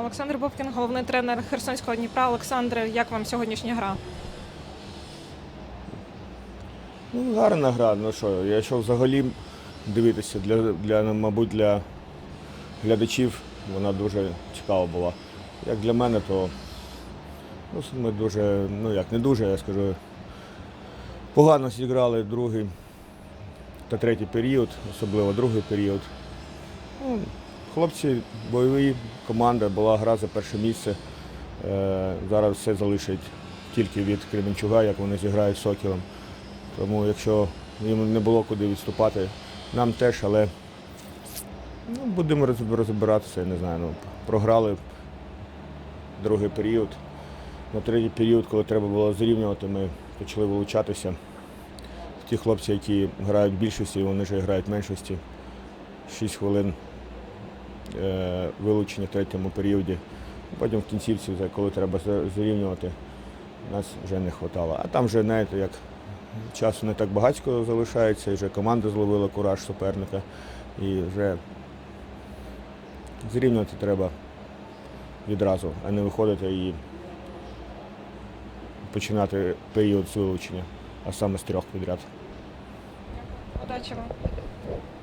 Олександр Бобкін, головний тренер Херсонського Дніпра. Олександр, як вам сьогоднішня гра? Ну, гарна гра. Ну що, якщо взагалі дивитися, для, для, мабуть, для глядачів вона дуже цікава була. Як для мене, то ну, ми дуже, ну як не дуже, я скажу, погано зіграли другий та третій період, особливо другий період. Ну, хлопці бойові, команда, була гра за перше місце. Е, зараз все залишить тільки від Кременчуга, як вони зіграють з Сокілом. Тому якщо їм не було куди відступати, нам теж, але ну, будемо роз- розбиратися, я не знаю. Ну, програли другий період. На третій період, коли треба було зрівнювати, ми почали вилучатися. Ті хлопці, які грають в більшості, вони вже грають в меншості. Шість хвилин е, вилучення в третьому періоді. Потім в кінцівці, коли треба зрівнювати, нас вже не вистачало. А там вже, знаєте, як часу не так багатько залишається, і вже команда зловила кураж суперника. І вже зрівнювати треба відразу, а не виходити і починати період з вилучення, а саме з трьох підряд. Удачі вам.